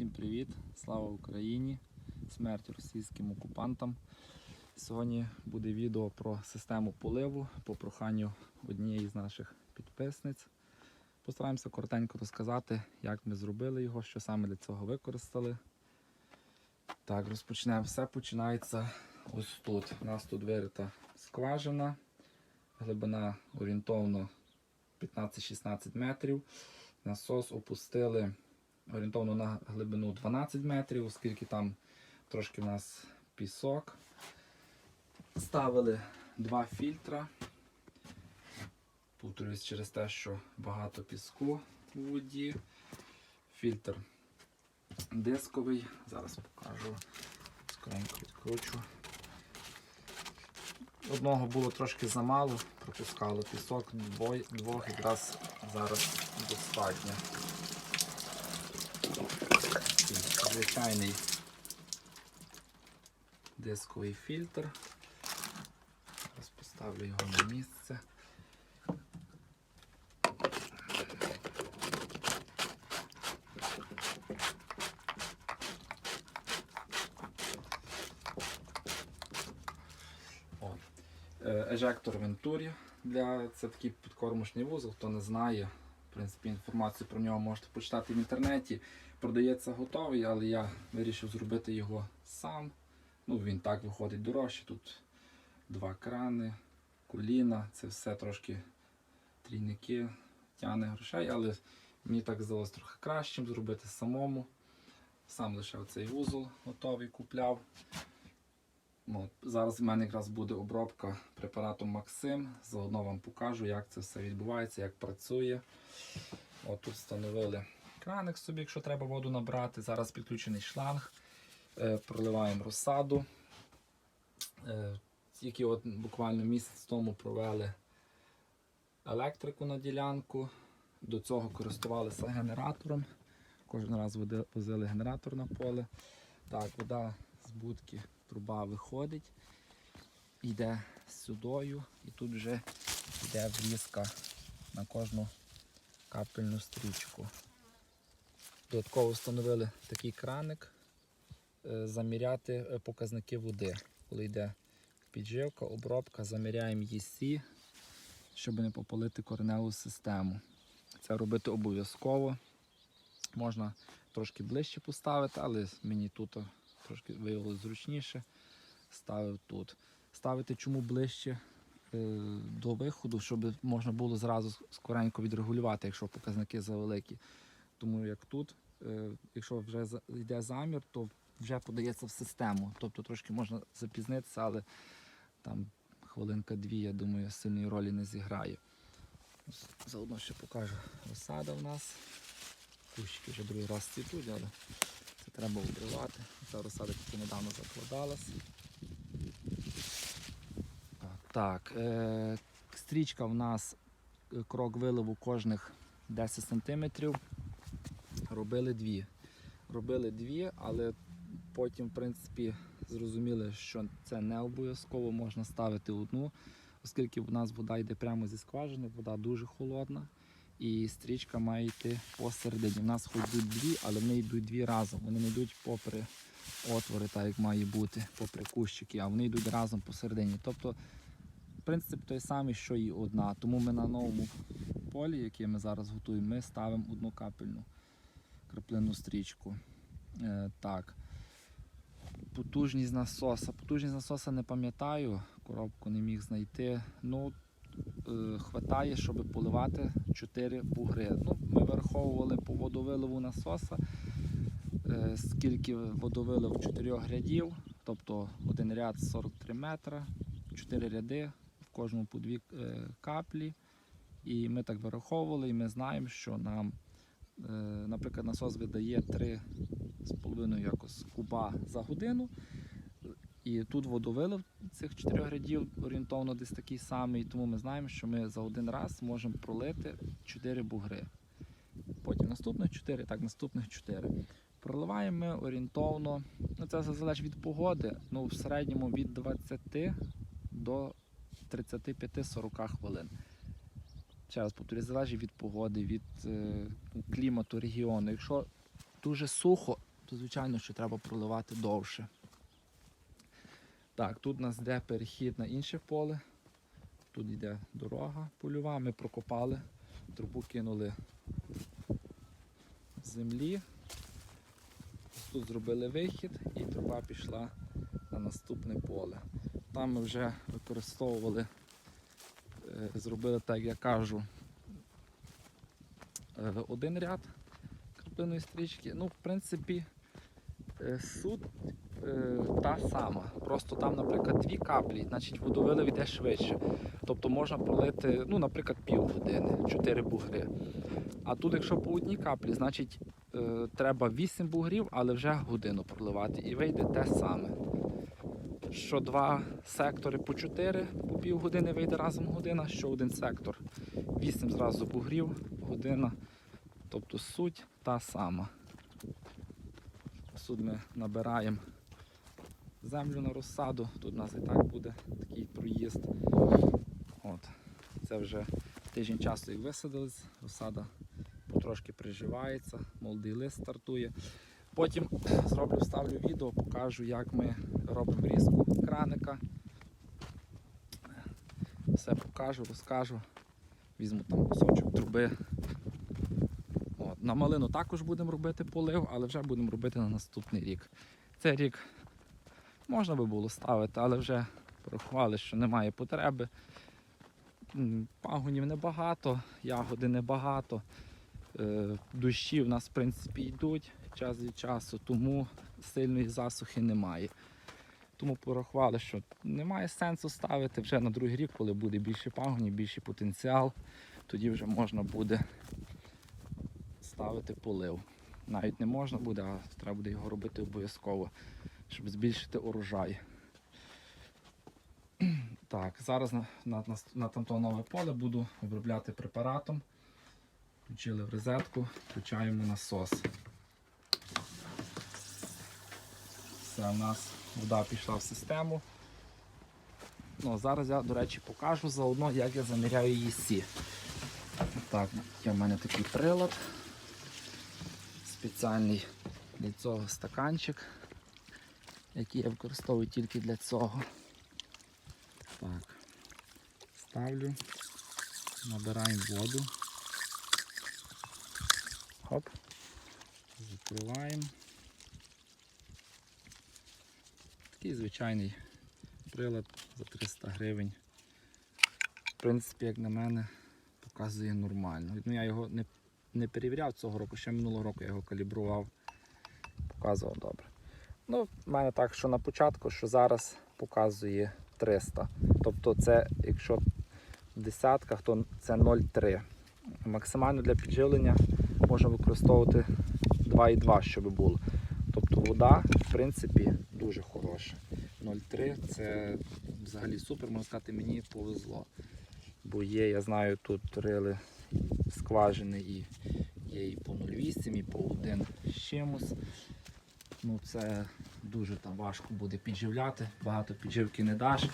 Всім привіт! Слава Україні! Смерть російським окупантам. Сьогодні буде відео про систему поливу по проханню однієї з наших підписниць. Постараємося коротенько розказати, як ми зробили його, що саме для цього використали. Так, розпочнемо. Все починається ось тут. У нас тут вирита скважина, глибина орієнтовно 15-16 метрів. Насос опустили орієнтовно на глибину 12 метрів, оскільки там трошки в нас пісок. Ставили два фільтра. Повторюсь через те, що багато піску у воді. Фільтр дисковий. Зараз покажу. Скоренько відкручу. Одного було трошки замало, пропускало пісок, двох якраз зараз достатньо. Такий Звичайний дисковий фільтр. Зараз поставлю його на місце. О. Е, Ежектор Venturi для це такий підкормочний вузол, хто не знає. В принципі, інформацію про нього можете почитати в інтернеті. Продається готовий, але я вирішив зробити його сам. Ну, він так виходить дорожче. Тут два крани, коліна, це все трошки трійники, тягне грошей, але мені так здалося трохи кращим зробити самому. Сам лише оцей вузол готовий купляв. Ну, от, зараз в мене якраз буде обробка препаратом Максим. Заодно вам покажу, як це все відбувається, як працює. От тут встановили краник собі, якщо треба воду набрати. Зараз підключений шланг. Е, проливаємо розсаду. Е, тільки от буквально місяць тому провели електрику на ділянку. До цього користувалися генератором. Кожен раз возили генератор на поле. Так, вода з будки, труба виходить, йде сюдою, і тут вже йде врізка на кожну капельну стрічку. Додатково встановили такий краник, е, заміряти е, показники води. Коли йде підживка, обробка, заміряємо ЄСі, щоб не попалити кореневу систему. Це робити обов'язково. Можна трошки ближче поставити, але мені тут трошки виявилось зручніше. Ставив тут. Ставити чому ближче е, до виходу, щоб можна було зразу скоренько відрегулювати, якщо показники завеликі. Тому як тут, якщо вже йде замір, то вже подається в систему. Тобто трошки можна запізнитися, але там хвилинка-дві, я думаю, сильної ролі не зіграє. Заодно ще покажу розсада в нас. Кущики вже другий раз цвітуть, але це треба обривати. Ця розсада тільки недавно закладалась. Так, так е- стрічка в нас е, крок виливу кожних 10 см. Робили дві. Робили дві, але потім, в принципі, зрозуміли, що це не обов'язково можна ставити одну, оскільки в нас вода йде прямо зі скважини, вода дуже холодна. І стрічка має йти посередині. У нас хоч йдуть дві, але вони йдуть дві разом. Вони не йдуть попри отвори, так як має бути, попри кущики, а вони йдуть разом посередині. Тобто принцип той самий, що і одна. Тому ми на новому полі, яке ми зараз готуємо, ми ставимо одну капельну краплинну стрічку. Е, так. Потужність насоса. Потужність насоса не пам'ятаю, коробку не міг знайти. Ну, е, хватає, щоб поливати 4 бугри. Ну, ми вираховували по водовиливу насоса, е, скільки водовилив 4 рядів, тобто один ряд 43 метра, 4 ряди, в кожному по 2 е, каплі. І ми так вираховували, і ми знаємо, що нам, наприклад, насос видає 3,5 якось куба за годину. І тут водовилив цих чотирьох рядів орієнтовно десь такий самий, тому ми знаємо, що ми за один раз можемо пролити 4 бугри. Потім наступних 4, так, наступних 4. Проливаємо ми орієнтовно, ну це залежить від погоди, ну в середньому від 20 до 35-40 хвилин. Ще раз повторюю, залежить від погоди, від е, клімату регіону. Якщо дуже сухо, то звичайно, що треба проливати довше. Так, тут у нас йде перехід на інше поле. Тут йде дорога польова, ми прокопали, трубу кинули землі. Тут зробили вихід і труба пішла на наступне поле. Там ми вже використовували, зробили так, як я кажу, е, один ряд краплиної стрічки. Ну, в принципі, е, суть е, та сама. Просто там, наприклад, дві каплі, значить водовилив йде швидше. Тобто можна пролити, ну, наприклад, півгодини, 4 бугри. А тут, якщо по одній каплі, значить треба 8 бугрів, але вже годину проливати. І вийде те саме. Що два сектори по 4, по півгодини вийде разом година, що один сектор. 8 зразу бугрів, година. Тобто суть та сама. Тут ми набираємо землю на розсаду. Тут у нас і так буде такий проїзд. От. Це вже тиждень часу як висадились, розсада потрошки приживається, молодий лист стартує. Потім зроблю, вставлю відео, покажу, як ми робимо різку краника. Все покажу, розкажу. Візьму там кусочок труби. От. На малину також будемо робити полив, але вже будемо робити на наступний рік. Цей рік можна би було ставити, але вже порахували, що немає потреби. Пагонів небагато, ягоди небагато. Е, Дощі в нас, в принципі, йдуть час від часу, тому сильної засухи немає. Тому порахували, що немає сенсу ставити вже на другий рік, коли буде більше пагонів, більший потенціал, тоді вже можна буде ставити полив. Навіть не можна буде, а треба буде його робити обов'язково, щоб збільшити урожай. Так, зараз на, на, на, на тамто нове поле буду обробляти препаратом. Включили в розетку, включаємо насос. Все, у нас вода пішла в систему. Ну, зараз я, до речі, покажу заодно, як я заміряю її сі. Так, є в мене такий прилад. Спеціальний для цього стаканчик, який я використовую тільки для цього. Так, ставлю, набираємо воду. Хоп, закриваємо. Такий звичайний прилад за 300 гривень. В принципі, як на мене, показує нормально. Ну, я його не, не перевіряв цього року, ще минулого року я його калібрував, показував добре. Ну, в мене так, що на початку, що зараз показує 300. Тобто це, якщо в десятках, то це 0,3. Максимально для підживлення можна використовувати 2,2, щоб було. Вода, в принципі, дуже хороша. 0,3 це взагалі супер, можна сказати, мені повезло. Бо є, я знаю, тут рили скважини і є і по 0,8, і по 1 з чимось. Ну це дуже там важко буде підживляти, багато підживки не даш,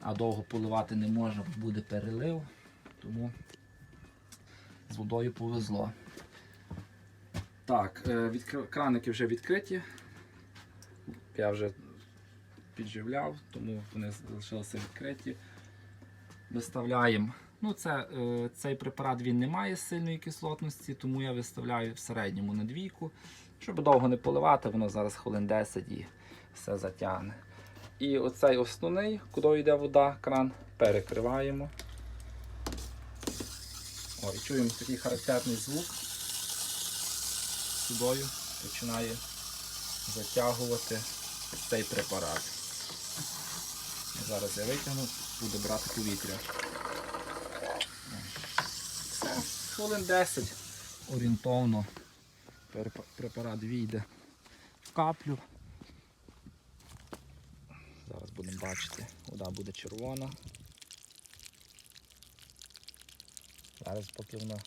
а довго поливати не можна, бо буде перелив. Тому з водою повезло. Так, е, відкр- краники вже відкриті. Я вже підживляв, тому вони залишилися відкриті. Виставляємо. Ну, це, е, цей препарат він не має сильної кислотності, тому я виставляю в середньому на двійку. Щоб довго не поливати, воно зараз хвилин 10 і все затягне. І оцей основний, куди йде вода, кран, перекриваємо. Ой, чуємо такий характерний звук. Сюдою починає затягувати цей препарат. Зараз я витягну, буду брати повітря. Все, хвилин 10 орієнтовно препарат війде в каплю. Зараз будемо бачити, вода буде червона. Зараз поки вона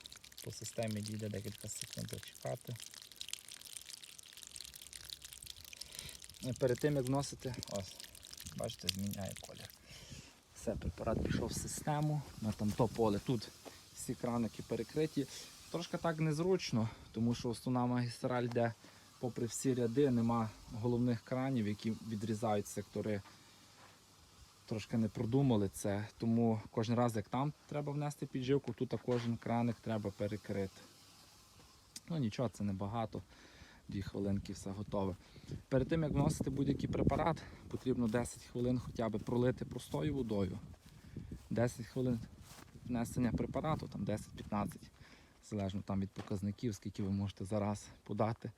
по системі дійде декілька секунд чекати. Е, Перед тим як вносити, ось, бачите, зміняє колір. Все, препарат пішов в систему, на там то поле. Тут всі краники перекриті. Трошки так незручно, тому що основна магістраль йде попри всі ряди, нема головних кранів, які відрізають сектори. Трошки не продумали це, тому кожен раз, як там треба внести підживку, тут кожен краник треба перекрити. Ну нічого, це небагато. Дві хвилинки все готове. Перед тим як вносити будь-який препарат, потрібно 10 хвилин хоча б пролити простою водою. 10 хвилин внесення препарату, там 10-15, залежно там від показників, скільки ви можете зараз подати.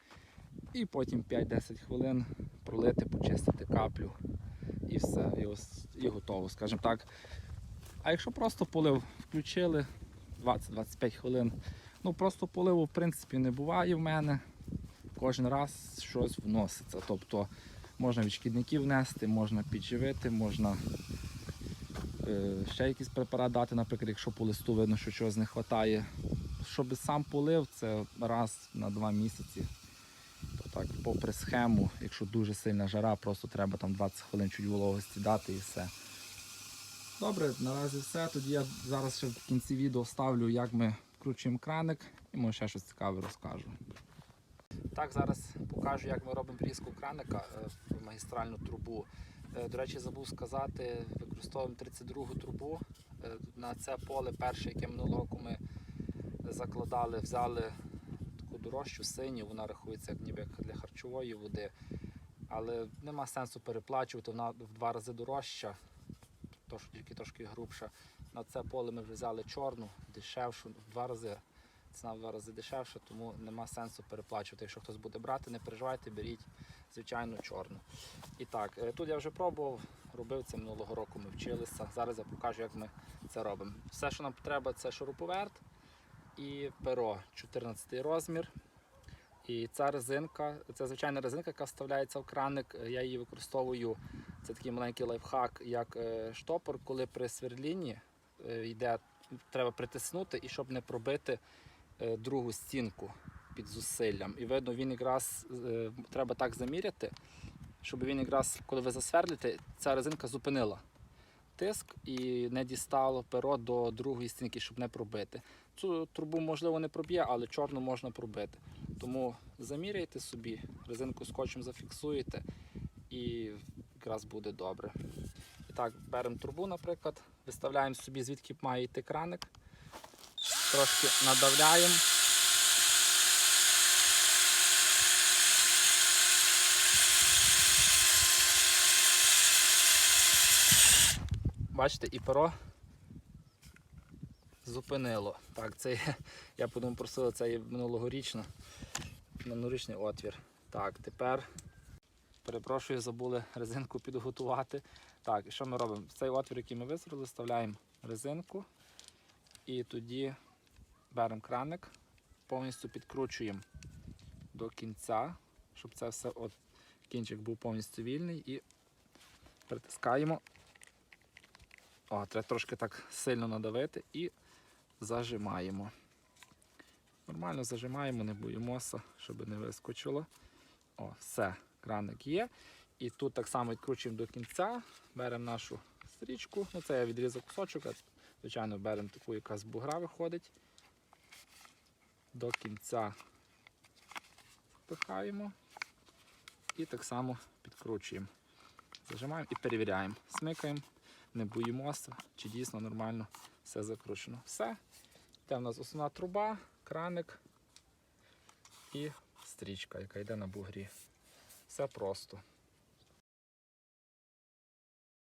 І потім 5-10 хвилин пролити, почистити каплю і все, і, ось, і готово, скажімо так. А якщо просто полив включили 20-25 хвилин, ну просто поливу в принципі не буває в мене. Кожен раз щось вноситься. Тобто можна від шкідників внести, можна підживити, можна е, ще якийсь препарат дати, наприклад, якщо по листу видно, що чогось не вистачає. Щоб сам полив, це раз на два місяці. То так, попри схему, якщо дуже сильна жара, просто треба там 20 хвилин чуть вологості дати і все. Добре, наразі все. Тоді я зараз ще в кінці відео ставлю, як ми вкручуємо краник і може ще щось цікаве розкажу. Так, зараз покажу, як ми робимо врізку краника е, в магістральну трубу. Е, До речі, забув сказати, використовуємо 32 трубу. Е, На це поле перше, яке минулого року ми закладали, взяли таку дорожчу синю, вона рахується ніби як для харчової води. Але нема сенсу переплачувати, вона в два рази дорожча, тільки трошки грубша. На це поле ми вже взяли чорну, дешевшу, в два рази. Ціна в два рази дешевша, тому нема сенсу переплачувати. Якщо хтось буде брати, не переживайте, беріть звичайну чорну. І так, е, тут я вже пробував, робив це минулого року, ми вчилися. Зараз я покажу, як ми це робимо. Все, що нам треба, це шуруповерт і перо 14 розмір. І ця резинка, це звичайна резинка, яка вставляється в краник. Е, Я її використовую. Це такий маленький лайфхак, як е, штопор, коли при сверлінні е, йде, треба притиснути і щоб не пробити другу стінку під зусиллям. І видно, він якраз е, треба так заміряти, щоб він якраз, коли ви засверлите, ця резинка зупинила тиск і не дістало перо до другої стінки, щоб не пробити. Цю трубу можливо не проб'є, але чорну можна пробити. Тому заміряйте собі, резинку скотчем зафіксуєте і якраз буде добре. І так, беремо трубу, наприклад, виставляємо собі, звідки має йти краник, трошки надавляємо. Бачите, і перо зупинило. Так, це я подумав, просили, це є минулогорічно. Минулорічний отвір. Так, тепер перепрошую, забули резинку підготувати. Так, і що ми робимо? В цей отвір, який ми висрали, вставляємо резинку і тоді беремо краник, повністю підкручуємо до кінця, щоб це все от кінчик був повністю вільний і притискаємо. О, треба трошки так сильно надавити і зажимаємо. Нормально зажимаємо, не боїмося, щоб не вискочило. О, все, краник є. І тут так само відкручуємо до кінця, беремо нашу стрічку. Ну, це я відрізав кусочок, звичайно беремо таку, яка з бугра виходить. До кінця впихаємо і так само підкручуємо. Зажимаємо і перевіряємо. Смикаємо, не боїмося, чи дійсно нормально все закручено. Все. Це в нас основна труба, краник і стрічка, яка йде на бугрі. Все просто.